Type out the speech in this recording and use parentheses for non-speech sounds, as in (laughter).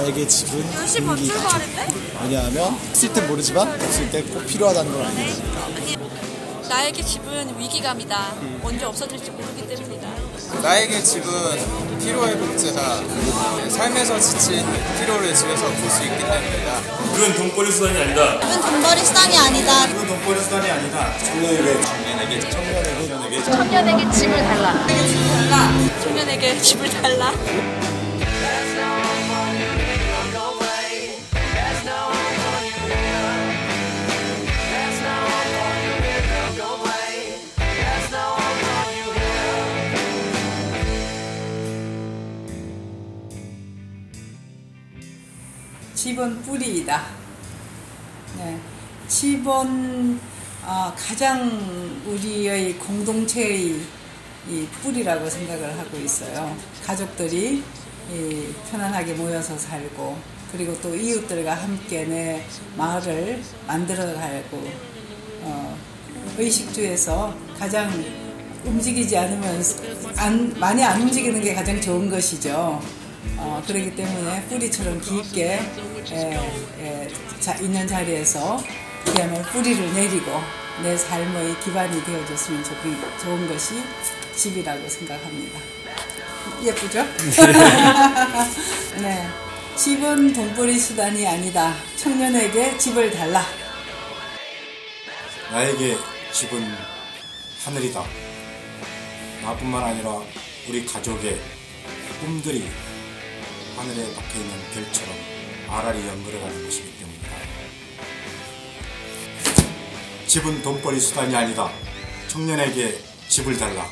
나에게 집은 10시 반 공기다. 출발인데? 왜냐하면 쓸땐 모르지만 없을 때 꼭 필요하다는 걸 알게 되니까. 나에게 집은 위기감이다. 언제 없어질지 모르기 때문이다. 나에게 집은 피로의 복제다. 네, 삶에서 지친 피로를 집에서 풀 수 있기 때문이다. 그건 돈벌이 수단이 아니다. 이건 돈벌이 수단이 아니다. 돈벌이 수단이 아니다. 청년에게 청년에게 청년에게 청년에게 청년에게 짐을 달라. 청년에게 집을 달라. 집은 뿌리이다. 네. 집은 어, 가장 우리의 공동체의 이 뿌리라고 생각을 하고 있어요. 가족들이 이 편안하게 모여서 살고 그리고 또 이웃들과 함께 내 마을을 만들어가고 어, 의식주에서 가장 움직이지 않으면 안, 많이 안 움직이는 게 가장 좋은 것이죠. 어, 그렇기 때문에 뿌리처럼 깊게 에, 에, 자, 있는 자리에서 그야말로 뿌리를 내리고 내 삶의 기반이 되어줬으면 좋은, 좋은 것이 집이라고 생각합니다. 예쁘죠? (laughs) 네. 집은 돈벌이 수단이 아니다. 청년에게 집을 달라. 나에게 집은 하늘이다. 나뿐만 아니라 우리 가족의 꿈들이 하늘에 박혀 있는 별처럼 아라리 연결해가는 것이기 때문이다. 집은 돈벌이 수단이 아니다. 청년에게 집을 달라.